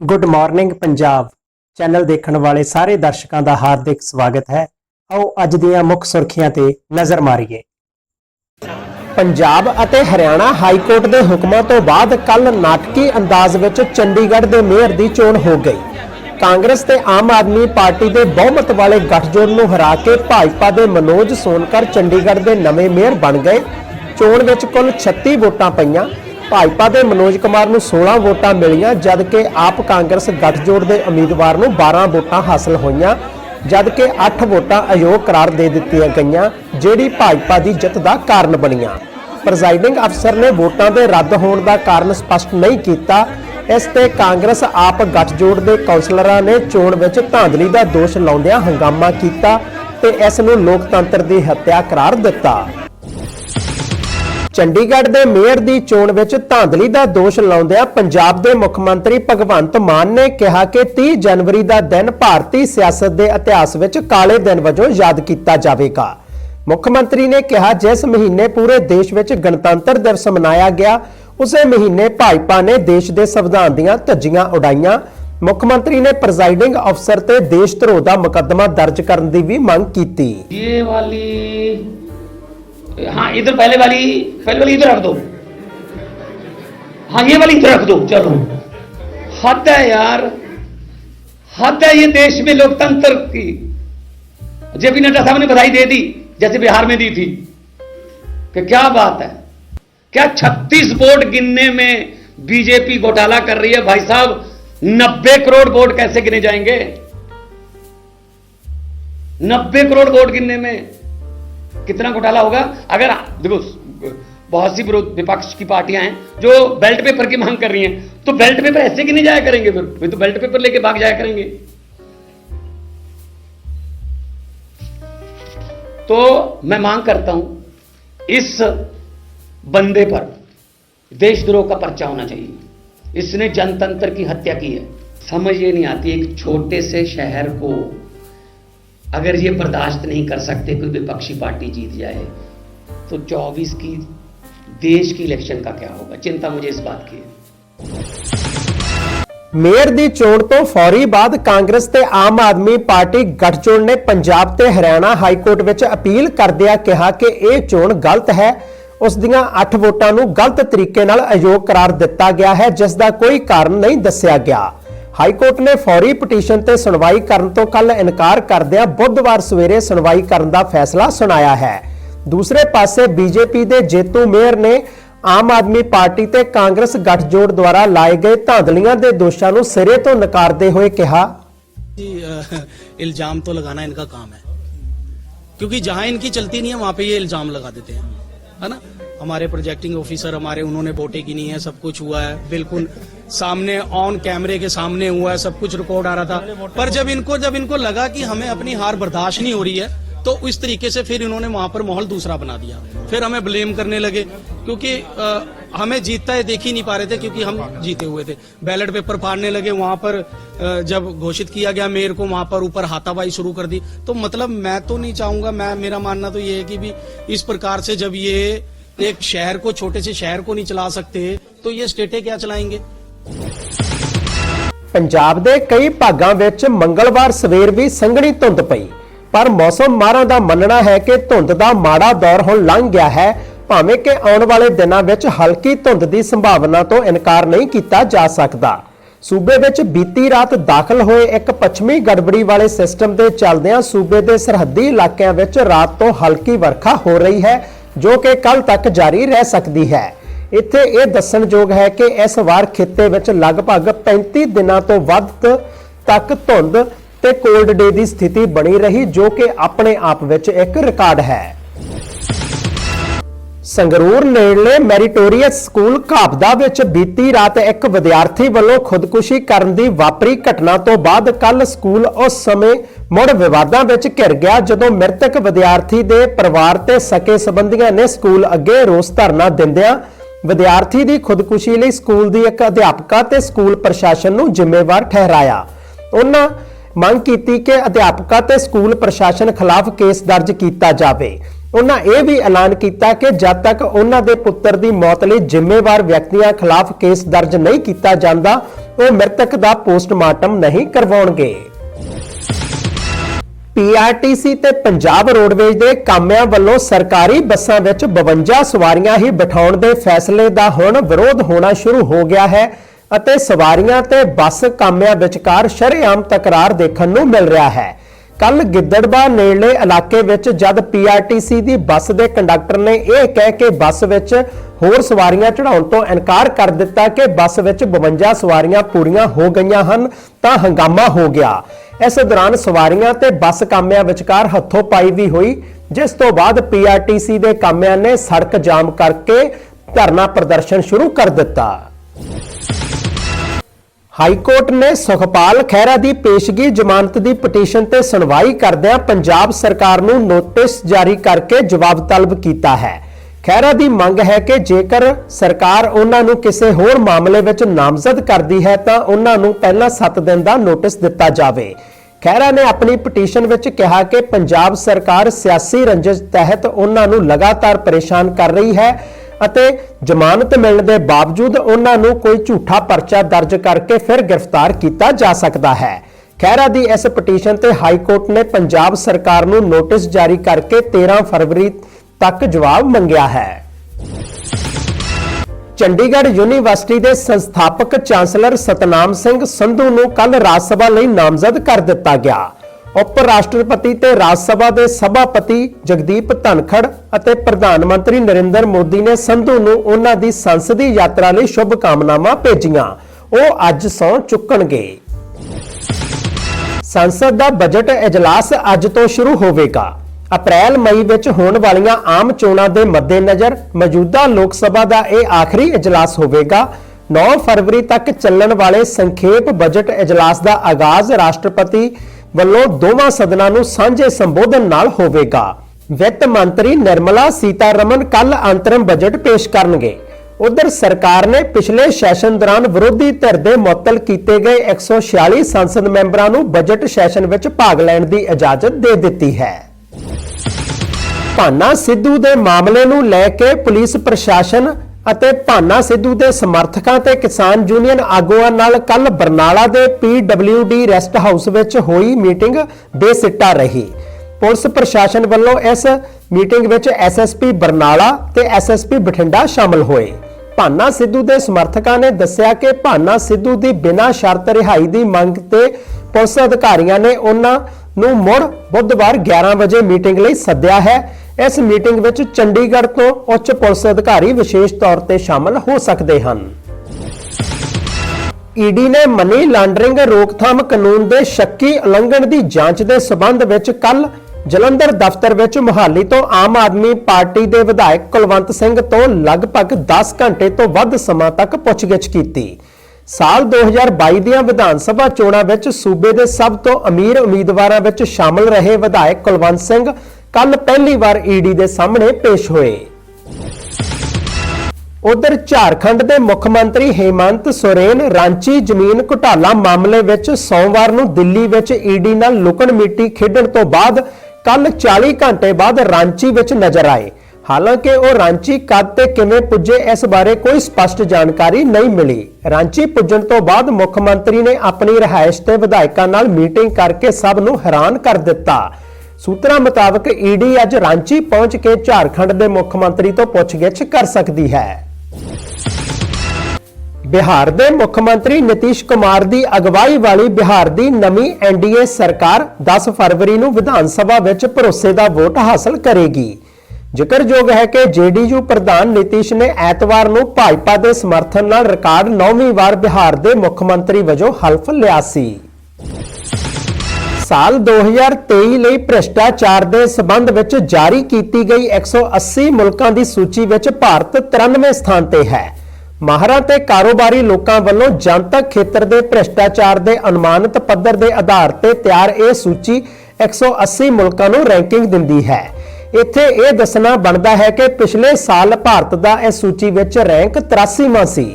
Good morning Punjab channel ਦੇਖਣ ਵਾਲੇ ਸਾਰੇ ਦਰਸ਼ਕਾਂ ਦਾ ਹਾਰਦਿਕ ਸਵਾਗਤ ਹੈ। ਆਓ ਅੱਜ ਦੀਆਂ ਮੁੱਖ ਸੁਰਖੀਆਂ ਤੇ ਨਜ਼ਰ ਮਾਰੀਏ। ਪੰਜਾਬ ਅਤੇ ਹਰਿਆਣਾ ਹਾਈ ਕੋਰਟ ਦੇ ਹੁਕਮਾਂ ਤੋਂ ਬਾਅਦ ਕੱਲ ਨਾਟਕੀ ਅੰਦਾਜ਼ ਵਿੱਚ ਚੰਡੀਗੜ੍ਹ ਦੇ ਮੇਅਰ ਦੀ ਚੋਣ ਹੋ ਗਈ। ਕਾਂਗਰਸ ਤੇ ਆਮ ਆਦਮੀ ਪਾਰਟੀ ਦੇ ਬਹੁਮਤ ਵਾਲੇ ਗੱਠਜੋੜ ਨੂੰ ਹਰਾ ਕੇ ਭਾਜਪਾ ਦੇ ਮਨੋਜ ਸੋਨਕਰ ਚੰਡੀਗੜ੍ਹ ਦੇ ਨਵੇਂ ਮੇਅਰ ਬਣ ਗਏ। ਚੋਣ ਵਿੱਚ ਕੁੱਲ 36 ਵੋਟਾਂ ਪਈਆਂ। ਭਾਜਪਾ ਦੇ ਮਨੋਜ ਕੁਮਾਰ ਨੂੰ 16 ਵੋਟਾਂ ਮਿਲੀਆਂ, ਜਦਕਿ ਆਪ ਕਾਂਗਰਸ ਗੱਠਜੋੜ ਦੇ ਉਮੀਦਵਾਰ ਨੂੰ 12 ਵੋਟਾਂ ਹਾਸਲ ਹੋਈਆਂ, ਜਦਕਿ 8 ਵੋਟਾਂ ਅਯੋਗ ਕਰਾਰ ਦੇ ਦਿੱਤੀਆਂ ਗਈਆਂ, ਜਿਹੜੀ ਭਾਜਪਾ ਦੀ ਜਿੱਤ ਦਾ ਕਾਰਨ ਬਣੀਆਂ। ਪ੍ਰੈਜ਼ਾਈਡਿੰਗ ਅਫਸਰ ਨੇ ਵੋਟਾਂ ਦੇ ਰੱਦ ਹੋਣ ਦਾ ਕਾਰਨ ਸਪਸ਼ਟ ਨਹੀਂ ਕੀਤਾ। ਇਸ ਤੇ ਕਾਂਗਰਸ ਆਪ ਗੱਠਜੋੜ ਦੇ ਕੌਂਸਲਰਾਂ ਨੇ ਚੋਣ ਵਿੱਚ ਧਾਂਦਲੀ ਦਾ ਦੋਸ਼ ਲਾਉਂਦਿਆਂ ਹੰਗਾਮਾ ਕੀਤਾ ਤੇ ਇਸ ਨੂੰ ਲੋਕਤੰਤਰ ਦੀ ਹੱਤਿਆ ਕਰਾਰ ਦਿੱਤਾ। ਚੰਡੀਗੜ੍ਹ ਦੇ ਮੇਅਰ ਦੀ ਚੋਣ ਵਿੱਚ ਧਾਂਦਲੀ ਦਾ ਦੋਸ਼ ਲਾਉਂਦਿਆਂ ਪੰਜਾਬ ਦੇ ਮੁੱਖ ਮੰਤਰੀ ਭਗਵੰਤ ਮਾਨ ਨੇ ਕਿਹਾ ਕਿ 30 ਜਨਵਰੀ ਦਾ ਦਿਨ ਭਾਰਤੀ ਸਿਆਸਤ ਦੇ ਇਤਿਹਾਸ ਵਿੱਚ ਕਾਲੇ ਦਿਨ ਵਜੋਂ ਯਾਦ ਕੀਤਾ ਜਾਵੇਗਾ। ਮੁੱਖ ਮੰਤਰੀ ਨੇ ਕਿਹਾ, ਜਿਸ ਮਹੀਨੇ ਪੂਰੇ ਦੇਸ਼ ਵਿੱਚ ਗਣਤੰਤਰ ਦਿਵਸ ਮਨਾਇਆ ਗਿਆ, ਉਸੇ ਮਹੀਨੇ ਭਾਜਪਾ ਨੇ ਦੇਸ਼ ਦੇ ਸੰਵਿਧਾਨ ਦੀਆਂ ਧੱਜੀਆਂ ਉਡਾਈਆਂ। ਮੁੱਖ ਮੰਤਰੀ ਨੇ ਪ੍ਰੈਜ਼ਾਈਡਿੰਗ ਅਫਸਰ ਤੇ ਦੇਸ਼ ਧਰੋਹ ਦਾ ਮੁਕੱਦਮਾ ਦਰਜ ਕਰਨ ਦੀ ਵੀ ਮੰਗ ਕੀਤੀ। ਇਹ ਵਾਲੀ हाँ इधर पहले वाली पहले वाली इधर रख दो। हाँ ये वाली इधर रख दो, चलो। हद है यार, हद है ये देश में लोकतंत्र की। जेपी नड्डा साहब ने बधाई दे दी, जैसे बिहार में दी थी। कि क्या बात है। क्या 36 वोट गिनने में बीजेपी घोटाला कर रही है? भाई साहब 90 करोड़ वोट कैसे गिने जाएँगे? 90 करोड़ वोट गिनने में। कितना घोटाला होगा? अगर देखो, बहुत सी विरोध विपक्ष की पार्टियाँ हैं जो बेल्ट पेपर की मांग कर रही हैं। तो बेल्ट पेपर ऐसे कि नहीं जाया करेंगे फिर? वे तो बेल्ट पेपर लेके भाग जाया करेंगे। तो मैं मांग करता हूँ, इस बंदे पर देशद्रोह का पर्चा होना चाहिए। इसने जनतंत्र की हत्या की है। समझ ये नहीं आती एक छोटे से शहर को अगर ये बर्दाश्त नहीं कर सकते कोई विपक्षी पार्टी जीत जाए तो 24 की देश की इलेक्शन का क्या होगा चिंता मुझे इस बात की है ਮੇਅਰ ਦੀ ਚੋਣ ਤੋਂ ਫੌਰੀ ਬਾਅਦ ਕਾਂਗਰਸ ਤੇ ਆਮ ਆਦਮੀ ਪਾਰਟੀ ਗੱਠਜੋੜ ਨੇ ਪੰਜਾਬ ਤੇ ਹਰਿਆਣਾ ਹਾਈ ਕੋਰਟ ਵਿੱਚ ਅਪੀਲ ਕਰਦਿਆਂ ਕਿਹਾ ਕਿ ਇਹ ਚੋਣ ਗਲਤ ਹੈ ਉਸ ਦੀਆਂ 8 ਵੋਟਾਂ ਨੂੰ ਗਲਤ ਤਰੀਕੇ ਨਾਲ ਅਯੋਗ ਕਰਾਰ ਦਿੱਤਾ ਗਿਆ ਹੈ ਜਿਸ ਦਾ ਕੋਈ ਕਾਰਨ ਨਹੀਂ ਦੱਸਿਆ ਗਿਆ ਹਾਈ ਕੋਰਟ ਨੇ ਫੌਰੀ ਪਟੀਸ਼ਨ ਤੇ ਸੁਣਵਾਈ ਕਰਨ ਤੋਂ ਕੱਲ ਇਨਕਾਰ ਕਰਦਿਆਂ ਬੁੱਧਵਾਰ ਸਵੇਰੇ ਸੁਣਵਾਈ ਕਰਨ ਦਾ ਫੈਸਲਾ ਸੁਣਾਇਆ ਹੈ ਦੂਸਰੇ ਪਾਸੇ ਬੀਜੇਪੀ ਦੇ ਜੇਤੂ ਮੇਅਰ ਨੇ ਆਮ ਆਦਮੀ ਪਾਰਟੀ ਤੇ ਕਾਂਗਰਸ ਗੱਠਜੋੜ ਦੁਆਰਾ ਲਾਏ ਗਏ ਧਾਂਦਲੀਆਂ ਦੇ ਦੋਸ਼ਾਂ ਨੂੰ ਸਿਰੇ ਤੋਂ ਨਕਾਰਦੇ ਹੋਏ ਕਿਹਾ जी, अ, इल्जाम तो लगाना इनका काम है क्योंकि जहां इनकी चलती नहीं है वहां पे ये इल्जाम लगा देते हैं है ना हमारे प्रोजेक्टिंग ऑफिसर हमारे उन्होंने वोटें की नहीं है सब कुछ हुआ है बिल्कुल सामने ऑन कैमरे के सामने हुआ है सब कुछ रिकॉर्ड आ रहा था। पर जब इनको जब इनको लगा कि हमें अपनी हार बर्दाश्त नहीं हो रही है तो इस तरीके से फिर इन्होंने वहाँ पर माहौल दूसरा बना दिया। फिर हमें ब्लेम करने लगे क्योंकि अ, हमें जीतता है देख ही नहीं पा रहे थे क्योंकि हम जीते हुए थे। बैलेट पेपर फाड़ने लगे वहाँ पर जब घोषित किया गया मेयर को वहाँ पर ऊपर हाथापाई शुरू कर दी। तो मतलब मैं तो नहीं चाहूँगा मैं मेरा मानना तो ये है कि भी इस प्रकार से जब ये एक शहर को छोटे से शहर को नहीं चला सकते तो ये स्टेटे क्या चलाएँगे? ਪੰਜਾਬ ਦੇ ਕਈ ਭਾਗਾਂ ਵਿੱਚ ਮੰਗਲਵਾਰ ਸਵੇਰ ਵੀ ਸੰਘਣੀ ਧੁੰਦ ਪਈ, ਪਰ ਮੌਸਮ ਮਾਹਰਾਂ ਦਾ ਮੰਨਣਾ ਹੈ ਕਿ ਧੁੰਦ ਦਾ ਮਾੜਾ ਦੌਰ ਹੁਣ ਲੰਘ ਗਿਆ ਹੈ, ਭਾਵੇਂ ਕਿ ਆਉਣ ਵਾਲੇ ਦਿਨਾਂ ਵਿੱਚ ਹਲਕੀ ਧੁੰਦ ਦੀ ਸੰਭਾਵਨਾ ਤੋਂ ਇਨਕਾਰ ਨਹੀਂ ਕੀਤਾ ਜਾ ਸਕਦਾ। ਸੂਬੇ ਵਿੱਚ ਬੀਤੀ ਰਾਤ ਦਾਖਲ ਹੋਏ ਇੱਕ ਪੱਛਮੀ ਗੜਬੜੀ ਵਾਲੇ ਸਿਸਟਮ ਦੇ ਚੱਲਦਿਆਂ ਸੂਬੇ ਦੇ ਸਰਹੱਦੀ ਇਲਾਕਿਆਂ ਵਿੱਚ ਰਾਤ ਤੋਂ ਹਲਕੀ ਵਰਖਾ ਹੋ ਰਹੀ ਹੈ, ਜੋ ਕਿ ਕੱਲ ਤੱਕ ਜਾਰੀ ਰਹਿ ਸਕਦੀ ਹੈ। ਇੱਥੇ ਇਹ ਦੱਸਣਯੋਗ ਹੈ ਕਿ ਇਸ ਵਾਰ ਖਿੱਤੇ ਵਿੱਚ ਲਗਭਗ 35 ਦਿਨਾਂ ਤੋਂ ਵੱਧ ਤੱਕ ਧੁੰਦ ਤੇ ਕੋਲਡ ਡੇ ਦੀ ਸਥਿਤੀ ਬਣੀ ਰਹੀ, ਜੋ ਕਿ ਆਪਣੇ ਆਪ ਵਿੱਚ ਇੱਕ ਰਿਕਾਰਡ ਹੈ। ਸੰਗਰੂਰ ਨੇੜਲੇ ਮੈਰੀਟੋਰੀਅਸ ਸਕੂਲ ਘਾਬਦਾ ਵਿੱਚ ਬੀਤੀ ਰਾਤ ਇੱਕ ਵਿਦਿਆਰਥੀ ਵੱਲੋਂ ਖੁਦਕੁਸ਼ੀ ਕਰਨ ਦੀ ਵਾਪਰੀ ਘਟਨਾ ਤੋਂ ਬਾਅਦ ਕੱਲ ਸਕੂਲ ਉਸ ਸਮੇਂ ਮੁੜ ਵਿਵਾਦਾਂ ਵਿੱਚ ਘਿਰ ਗਿਆ, ਜਦੋਂ ਮ੍ਰਿਤਕ ਵਿਦਿਆਰਥੀ ਦੇ ਪਰਿਵਾਰ ਤੇ ਸਕੇ ਸਬੰਧੀਆਂ ਨੇ ਸਕੂਲ ਅੱਗੇ ਰੋਸ ਧਰਨਾ ਦਿੰਦਿਆਂ ਵਿਦਿਆਰਥੀ ਦੀ ਖੁਦਕੁਸ਼ੀ ਲਈ ਸਕੂਲ ਦੀ ਇੱਕ ਅਧਿਆਪਕਾ ਤੇ ਸਕੂਲ ਪ੍ਰਸ਼ਾਸਨ ਨੂੰ ਜ਼ਿੰਮੇਵਾਰ ਠਹਿਰਾਇਆ। ਉਹਨਾਂ ਮੰਗ ਕੀਤੀ ਕਿ ਅਧਿਆਪਕਾ ਤੇ ਸਕੂਲ ਪ੍ਰਸ਼ਾਸਨ ਖਿਲਾਫ ਕੇਸ ਦਰਜ ਕੀਤਾ ਜਾਵੇ। ਉਹਨਾਂ ਇਹ ਵੀ ਐਲਾਨ ਕੀਤਾ ਕਿ ਜਦ ਤੱਕ ਉਹਨਾਂ ਦੇ ਪੁੱਤਰ ਦੀ ਮੌਤ ਲਈ ਜ਼ਿੰਮੇਵਾਰ ਵਿਅਕਤੀਆਂ ਖਿਲਾਫ ਕੇਸ ਦਰਜ ਨਹੀਂ ਕੀਤਾ ਜਾਂਦਾ, ਉਹ ਮ੍ਰਿਤਕ ਦਾ ਪੋਸਟਮਾਰਟਮ ਨਹੀਂ ਕਰਵਾਉਣਗੇ। ਪੀਆਰਟੀਸੀ ਤੇ ਪੰਜਾਬ ਰੋਡਵੇਜ਼ ਦੇ ਕਾਮਿਆਂ ਵੱਲੋਂ ਸਰਕਾਰੀ ਬੱਸਾਂ ਵਿੱਚ 52 ਸਵਾਰੀਆਂ ਹੀ ਬਿਠਾਉਣ ਦੇ ਫੈਸਲੇ ਦਾ ਹੁਣ ਵਿਰੋਧ ਹੋਣਾ ਸ਼ੁਰੂ ਹੋ ਗਿਆ ਹੈ ਅਤੇ ਸਵਾਰੀਆਂ ਤੇ ਬੱਸ ਕਾਮਿਆਂ ਵਿਚਕਾਰ ਸ਼ਰੇਆਮ ਤਕਰਾਰ ਦੇਖਣ ਨੂੰ ਮਿਲ ਰਿਹਾ ਹੈ। ਕੱਲ ਗਿੱਦੜਬਾ ਨੇੜਲੇ ਇਲਾਕੇ ਵਿੱਚ ਜਦ ਪੀਆਰਟੀਸੀ ਦੀ ਬੱਸ ਦੇ ਕੰਡਕਟਰ ਨੇ ਇਹ ਕਹਿ ਕੇ ਬੱਸ ਵਿੱਚ ਹੋਰ ਸਵਾਰੀਆਂ ਚੜਾਉਣ ਤੋਂ ਇਨਕਾਰ ਕਰ ਦਿੱਤਾ ਕਿ ਬੱਸ ਵਿੱਚ 52 ਸਵਾਰੀਆਂ ਪੂਰੀਆਂ ਹੋ ਗਈਆਂ ਹਨ ਤਾਂ ਹੰਗਾਮਾ ਹੋ ਗਿਆ। ਇਸ ਦੌਰਾਨ ਸਵਾਰੀਆਂ ਤੇ ਬੱਸ ਕਾਮਿਆਂ ਵਿਚਕਾਰ ਹੱਥੋਂ ਪਾਈ ਵੀ ਹੋਈ, ਜਿਸ ਤੋਂ ਬਾਅਦ ਪੀਆਰਟੀਸੀ ਦੇ ਕਾਮਿਆਂ ਨੇ ਸੜਕ ਜਾਮ ਕਰਕੇ ਧਰਨਾ ਪ੍ਰਦਰਸ਼ਨ ਸ਼ੁਰੂ ਕਰ ਦਿੱਤਾ। ਹਾਈ ਕੋਰਟ ਨੇ ਸੁਖਪਾਲ ਖਹਿਰਾ ਦੀ ਪੇਸ਼ਗੀ ਜ਼ਮਾਨਤ ਦੀ ਪਟੀਸ਼ਨ ਤੇ ਸੁਣਵਾਈ ਕਰਦਿਆਂ ਪੰਜਾਬ ਸਰਕਾਰ ਨੂੰ ਨੋਟਿਸ ਜਾਰੀ ਕਰਕੇ ਜਵਾਬ ਤਲਬ ਕੀਤਾ ਹੈ। ਖਹਿਰਾ ਦੀ ਮੰਗ ਹੈ ਕਿ ਜੇਕਰ ਸਰਕਾਰ ਉਹਨਾਂ ਨੂੰ ਕਿਸੇ ਹੋਰ ਮਾਮਲੇ ਵਿੱਚ ਨਾਮਜ਼ਦ ਕਰਦੀ ਹੈ ਤਾਂ ਉਹਨਾਂ ਨੂੰ ਪਹਿਲਾਂ 7 ਦਿਨ ਦਾ ਨੋਟਿਸ ਦਿੱਤਾ ਜਾਵੇ। ਖਹਿਰਾ ਨੇ ਆਪਣੀ ਪਟੀਸ਼ਨ ਵਿੱਚ ਕਿਹਾ ਕਿ ਪੰਜਾਬ ਸਰਕਾਰ ਸਿਆਸੀ ਰੰਜਿਸ਼ ਤਹਿਤ ਉਹਨਾਂ ਨੂੰ ਲਗਾਤਾਰ ਪਰੇਸ਼ਾਨ ਕਰ ਰਹੀ ਹੈ ਅਤੇ ਜ਼ਮਾਨਤ ਮਿਲਣ ਦੇ ਬਾਵਜੂਦ ਉਹਨਾਂ ਨੂੰ ਕੋਈ ਝੂਠਾ ਪਰਚਾ ਦਰਜ ਕਰਕੇ ਫਿਰ ਗ੍ਰਿਫਤਾਰ ਕੀਤਾ ਜਾ ਸਕਦਾ ਹੈ। ਖਹਿਰਾ ਦੀ ਇਸ ਪਟੀਸ਼ਨ ਤੇ ਹਾਈ ਕੋਰਟ ਨੇ ਪੰਜਾਬ ਸਰਕਾਰ ਨੂੰ ਨੋਟਿਸ ਜਾਰੀ ਕਰਕੇ 13 ਫਰਵਰੀ ਤੱਕ ਜਵਾਬ ਮੰਗਿਆ ਹੈ। ਚੰਡੀਗੜ੍ਹ ਯੂਨੀਵਰਸਿਟੀ ਦੇ ਸੰਸਥਾਪਕ ਚਾਂਸਲਰ ਸਤਨਾਮ ਸਿੰਘ ਸੰਧੂ ਨੂੰ ਕੱਲ ਰਾਜ ਸਭਾ ਲਈ ਨਾਮਜ਼ਦ ਕਰ ਦਿੱਤਾ ਗਿਆ। ਉਪ ਰਾਸ਼ਟਰਪਤੀ ਤੇ ਰਾਜ ਸਭਾ ਦੇ ਸਭਾਪਤੀ ਜਗਦੀਪ ਧਨਖੜ ਅਤੇ ਪ੍ਰਧਾਨ ਮੰਤਰੀ ਨਰਿੰਦਰ ਮੋਦੀ ਨੇ ਸੰਧੂ ਨੂੰ ਉਹਨਾਂ ਦੀ ਸੰਸਦੀ ਯਾਤਰਾ ਲਈ ਸ਼ੁਭ ਕਾਮਨਾਵਾਂ ਭੇਜੀਆਂ। ਉਹ ਅੱਜ ਸਹੁੰ ਚੁੱਕਣਗੇ। ਸੰਸਦ ਦਾ ਬਜਟ ਇਜਲਾਸ ਅੱਜ ਤੋਂ ਸ਼ੁਰੂ ਹੋਵੇਗਾ। ਅਪ੍ਰੈਲ ਮਈ ਵਿੱਚ ਹੋਣ ਵਾਲੀਆਂ ਆਮ ਚੋਣਾਂ ਦੇ ਮੱਦੇਨਜ਼ਰ ਮੌਜੂਦਾ ਲੋਕ ਸਭਾ ਦਾ ਇਹ ਆਖਰੀ ਇਜਲਾਸ ਹੋਵੇਗਾ। 9 ਫਰਵਰੀ ਤੱਕ ਚੱਲਣ ਵਾਲੇ ਸੰਖੇਪ ਬਜਟ ਇਜਲਾਸ ਦਾ ਆਗਾਜ਼ ਰਾਸ਼ਟਰਪਤੀ ਵੱਲੋਂ ਦੋਵਾਂ ਸਦਨਾਂ ਨੂੰ ਸਾਂਝੇ ਸੰਬੋਧਨ ਨਾਲ ਹੋਵੇਗਾ। ਵਿੱਤ ਮੰਤਰੀ ਨਿਰਮਲਾ ਸੀਤਾਰਮਨ ਕੱਲ ਅੰਤਰਿਮ ਬਜਟ ਪੇਸ਼ ਕਰਨਗੇ। ਉਧਰ ਸਰਕਾਰ ਨੇ ਪਿਛਲੇ ਸੈਸ਼ਨ ਦੌਰਾਨ ਵਿਰੋਧੀ ਧਿਰ ਦੇ ਮੁਅੱਤਲ ਕੀਤੇ ਗਏ 146 ਸੰਸਦ ਮੈਂਬਰਾਂ ਨੂੰ ਬਜਟ ਸੈਸ਼ਨ ਵਿੱਚ ਭਾਗ ਲੈਣ ਦੀ ਇਜਾਜ਼ਤ ਦੇ ਦਿੱਤੀ ਹੈ। ਭਾਨਾ ਸਿੱਧੂ ਦੇ ਮਾਮਲੇ ਨੂੰ ਲੈ ਕੇ ਪੁਲਿਸ ਪ੍ਰਸ਼ਾਸਨ ਅਤੇ ਭਾਨਾ ਸਿੱਧੂ ਦੇ ਸਮਰਥਕਾਂ ਤੇ ਕਿਸਾਨ ਯੂਨੀਅਨ ਆਗੂਆਂ ਨਾਲ ਕੱਲ ਬਰਨਾਲਾ ਦੇ PWD ਰੈਸਟ ਹਾਊਸ ਵਿੱਚ ਹੋਈ ਮੀਟਿੰਗ ਬੇਸਿੱਟਾ ਰਹੀ। ਪੁਲਿਸ ਪ੍ਰਸ਼ਾਸਨ ਵੱਲੋਂ ਇਸ ਮੀਟਿੰਗ ਵਿੱਚ ਐਸਐਸਪੀ ਬਰਨਾਲਾ ਤੇ ਐਸਐਸਪੀ ਬਠਿੰਡਾ ਸ਼ਾਮਲ ਹੋਏ। ਭਾਨਾ ਸਿੱਧੂ ਦੇ ਸਮਰਥਕਾਂ ਨੇ ਦੱਸਿਆ ਕਿ ਭਾਨਾ ਸਿੱਧੂ ਦੀ ਬਿਨਾਂ ਸ਼ਰਤ ਰਿਹਾਈ ਦੀ ਮੰਗ ਤੇ ਪੁਲਿਸ ਅਧਿਕਾਰੀਆਂ ਨੇ ਉਹਨਾਂ ਨੂੰ ਮੁੜ ਬੁੱਧਵਾਰ 11 ਵਜੇ ਮੀਟਿੰਗ ਲਈ ਸੱਦਿਆ ਹੈ। ਇਸ ਮੀਟਿੰਗ ਵਿੱਚ ਚੰਡੀਗੜ੍ਹ ਤੋਂ ਉੱਚ ਪੁਲਿਸ ਅਧਿਕਾਰੀ ਵਿਸ਼ੇਸ਼ ਤੌਰ ਤੇ ਸ਼ਾਮਲ ਹੋ ਸਕਦੇ ਹਨ। ਈਡੀ ਨੇ ਮਨੀ ਲਾਂਡਰਿੰਗ ਰੋਕਥਾਮ ਕਾਨੂੰਨ ਦੇ ਸ਼ੱਕੀ ਉਲੰਘਣ ਦੀ ਜਾਂਚ ਦੇ ਸਬੰਧ ਵਿੱਚ ਕੱਲ ਜਲੰਧਰ ਦਫ਼ਤਰ ਵਿੱਚ ਮੁਹਾਲੀ ਤੋਂ ਆਮ ਆਦਮੀ ਪਾਰਟੀ ਦੇ ਵਿਧਾਇਕ ਕੁਲਵੰਤ ਸਿੰਘ ਤੋਂ ਲਗਭਗ 10 ਘੰਟੇ ਤੋਂ ਵੱਧ ਸਮਾਂ ਤੱਕ ਪੁੱਛਗਿੱਛ ਕੀਤੀ। ਸਾਲ 2022 ਦੀਆਂ ਵਿਧਾਨ ਸਭਾ ਚੋਣਾਂ ਵਿੱਚ ਸੂਬੇ ਦੇ ਸਭ ਤੋਂ ਅਮੀਰ ਉਮੀਦਵਾਰਾਂ ਵਿੱਚ ਸ਼ਾਮਲ ਰਹੇ ਵਿਧਾਇਕ ਕੁਲਵੰਤ ਸਿੰਘ ਕੱਲ ਪਹਿਲੀ ਵਾਰ ਈਡੀ ਦੇ ਸਾਹਮਣੇ ਪੇਸ਼ ਹੋਏ। ਉਧਰ ਝਾਰਖੰਡ ਦੇ ਮੁੱਖ ਮੰਤਰੀ ਹੇਮੰਤ ਸੋਰੇਨ ਰਾਂਚੀ ਜ਼ਮੀਨ ਘੁਟਾਲਾ ਮਾਮਲੇ ਵਿੱਚ ਸੋਮਵਾਰ ਨੂੰ ਦਿੱਲੀ ਵਿੱਚ ਈਡੀ ਨਾਲ ਲੁਕਣ ਮਿੱਟੀ ਖੇਡਣ ਤੋਂ ਬਾਅਦ ਕੱਲ 40 ਘੰਟੇ ਬਾਅਦ ਰਾਂਚੀ ਵਿੱਚ ਨਜ਼ਰ ਆਏ। ਹਾਲਾਂਕਿ ਉਹ ਰਾਂਚੀ ਕਦ ਤੇ ਕਿਵੇਂ ਪੁੱਜੇ ਇਸ ਬਾਰੇ ਕੋਈ ਸਪਸ਼ਟ ਜਾਣਕਾਰੀ ਨਹੀਂ ਮਿਲੀ। ਰਾਂਚੀ ਪੁੱਜਣ ਤੋਂ ਬਾਅਦ ਮੁੱਖ ਮੰਤਰੀ ਨੇ ਆਪਣੀ ਰਿਹਾਇਸ਼ ਤੇ ਵਿਧਾਇਕਾਂ ਨਾਲ ਮੀਟਿੰਗ ਕਰਕੇ ਸਭ ਨੂੰ ਹੈਰਾਨ ਕਰ ਦਿੱਤਾ। ਸੂਤਰਾਂ ਮੁਤਾਬਕ ਈਡੀ ਅੱਜ ਰਾਂਚੀ ਪਹੁੰਚ ਕੇ ਝਾਰਖੰਡ ਦੇ ਮੁੱਖ ਮੰਤਰੀ ਤੋਂ ਪੁੱਛਗਿੱਛ ਕਰ ਸਕਦੀ ਹੈ। ਬਿਹਾਰ ਦੇ ਮੁੱਖ ਮੰਤਰੀ ਨਿਤੀਸ਼ ਕੁਮਾਰ ਦੀ ਅਗਵਾਈ ਵਾਲੀ ਬਿਹਾਰ ਦੀ ਨਵੀਂ ਐਨਡੀਏ ਸਰਕਾਰ 10 ਫਰਵਰੀ ਨੂੰ ਵਿਧਾਨ ਸਭਾ ਵਿੱਚ ਭਰੋਸੇ ਦਾ ਵੋਟ ਹਾਸਲ ਕਰੇਗੀ। ਜ਼ਿਕਰਯੋਗ ਹੈ ਕਿ ਜੇਡੀਯੂ ਪ੍ਰਧਾਨ ਨਿਤੀਸ਼ ਨੇ ਐਤਵਾਰ ਨੂੰ ਭਾਜਪਾ ਦੇ ਸਮਰਥਨ ਨਾਲ ਰਿਕਾਰਡ 9ਵੀਂ ਵਾਰ ਬਿਹਾਰ ਦੇ ਮੁੱਖ ਮੰਤਰੀ ਵਜੋਂ ਹਲਫ ਲਿਆ ਸੀ। ਸਾਲ 2023 ਲਈ ਭ੍ਰਿਸ਼ਟਾਚਾਰ ਦੇ ਸਬੰਧ ਵਿੱਚ ਜਾਰੀ ਕੀਤੀ ਗਈ 180 ਮੁਲਕਾਂ ਦੀ ਸੂਚੀ ਵਿੱਚ ਭਾਰਤ 93 ਸਥਾਨ ਤੇ ਹੈ। ਮਾਹਰਾਂ ਤੇ ਕਾਰੋਬਾਰੀ ਲੋਕਾਂ ਵੱਲੋਂ ਜਨਤਕ ਖੇਤਰ ਦੇ ਭ੍ਰਿਸ਼ਟਾਚਾਰ ਦੇ ਅਨੁਮਾਨਿਤ ਪੱਧਰ ਦੇ ਆਧਾਰ ਤੇ ਤਿਆਰ ਇਹ ਸੂਚੀ 180 ਮੁਲਕਾਂ ਨੂੰ ਰੈਂਕਿੰਗ ਦਿੰਦੀ ਹੈ। ਇੱਥੇ ਇਹ ਦੱਸਣਾ ਬਣਦਾ ਹੈ ਕਿ ਪਿਛਲੇ ਸਾਲ ਭਾਰਤ ਦਾ ਇਸ ਸੂਚੀ ਵਿੱਚ ਰੈਂਕ 83ਵਾਂ ਸੀ।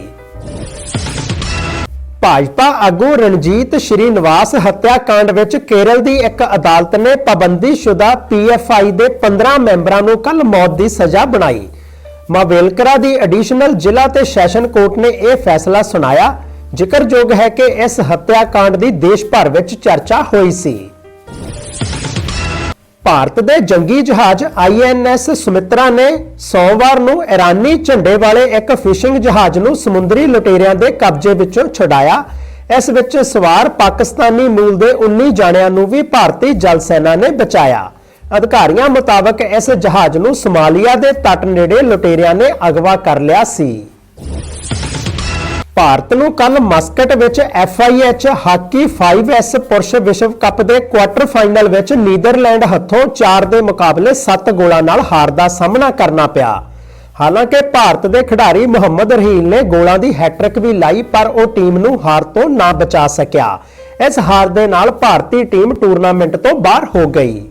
ਭਾਜਪਾ ਆਗੂ ਰਣਜੀਤ ਸ਼੍ਰੀਨਿਵਾਸ ਹੱਤਿਆਕਾਂਡ ਵਿੱਚ ਕੇਰਲ ਦੀ ਇੱਕ ਅਦਾਲਤ ਨੇ ਪਾਬੰਦੀਸ਼ੁਦਾ ਪੀਐਫਆਈ ਦੇ 15 ਮੈਂਬਰਾਂ ਨੂੰ ਕੱਲ ਮੌਤ ਦੀ ਸਜ਼ਾ ਬਣਾਈ। ਮਾਵੇਲਕਰਾ ਦੀ ਐਡੀਸ਼ਨਲ ਜ਼ਿਲ੍ਹਾ ਤੇ ਸੈਸ਼ਨ ਕੋਰਟ ਨੇ ਇਹ ਫੈਸਲਾ ਸੁਣਾਇਆ। ਜ਼ਿਕਰਯੋਗ ਹੈ ਕਿ ਇਸ ਹੱਤਿਆਕਾਂਡ ਦੀ ਦੇਸ਼ ਭਰ ਵਿੱਚ ਚਰਚਾ ਹੋਈ ਸੀ। ਭਾਰਤ ਦੇ ਜੰਗੀ ਜਹਾਜ਼ ਆਈਐਨਐਸ ਸੁਮਿਤਰਾ ਨੇ ਸੋਮਵਾਰ ਨੂੰ ਇਰਾਨੀ ਝੰਡੇ ਵਾਲੇ ਇੱਕ ਫਿਸ਼ਿੰਗ ਜਹਾਜ਼ ਨੂੰ ਸਮੁੰਦਰੀ ਲੁਟੇਰਿਆਂ ਦੇ ਕਬਜ਼ੇ ਵਿੱਚੋਂ ਛੁਡਾਇਆ। ਇਸ ਵਿੱਚ ਸਵਾਰ ਪਾਕਿਸਤਾਨੀ ਮੂਲ ਦੇ 19 ਜਾਣਿਆਂ ਨੂੰ ਵੀ ਭਾਰਤੀ ਜਲ ਸੈਨਾ ਨੇ ਬਚਾਇਆ। ਅਧਿਕਾਰੀਆਂ ਮੁਤਾਬਕ ਇਸ ਜਹਾਜ਼ ਨੂੰ ਸਮਾਲੀਆ ਦੇ ਤੱਟ ਨੇੜੇ ਲੁਟੇਰਿਆਂ ਨੇ ਅਗਵਾ ਕਰ ਲਿਆ ਸੀ। ਭਾਰਤ ਨੂੰ ਕੱਲ ਮਸਕਟ ਵਿੱਚ FIH ਹਾਕੀ 5S ਪੁਰਸ਼ ਵਿਸ਼ਵ ਕੱਪ ਦੇ ਕੁਆਟਰ ਫਾਈਨਲ ਵਿੱਚ ਨੀਦਰਲੈਂਡ ਹੱਥੋਂ 4 ਦੇ ਮੁਕਾਬਲੇ 7 ਗੋਲਾਂ ਨਾਲ ਹਾਰ ਦਾ ਸਾਹਮਣਾ ਕਰਨਾ ਪਿਆ। ਹਾਲਾਂਕਿ ਭਾਰਤ ਦੇ ਖਿਡਾਰੀ ਮੁਹੰਮਦ ਰਹੀਲ ਨੇ ਗੋਲਾਂ ਦੀ ਹੈਟ੍ਰਿਕ ਵੀ ਲਾਈ, ਪਰ ਉਹ ਟੀਮ ਨੂੰ ਹਾਰ ਤੋਂ ਨਾ ਬਚਾ ਸਕਿਆ। ਇਸ ਹਾਰ ਦੇ ਨਾਲ ਭਾਰਤੀ ਟੀਮ ਟੂਰਨਾਮੈਂਟ ਤੋਂ ਬਾਹਰ ਹੋ ਗਈ।